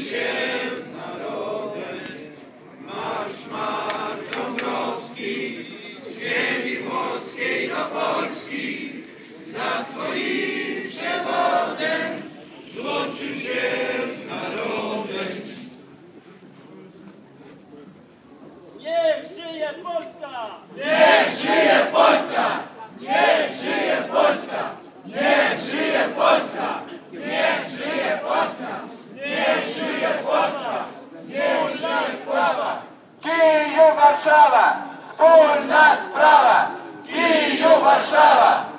się z narodem. Marsz, marsz Dąbrowski, z ziemi włoskiej do Polski, za twoim przewodem. Złączył się z narodem. Niech żyje Polska! Niech żyje Polska! Київ, Варшава, спільна справа, Київ, Варшава.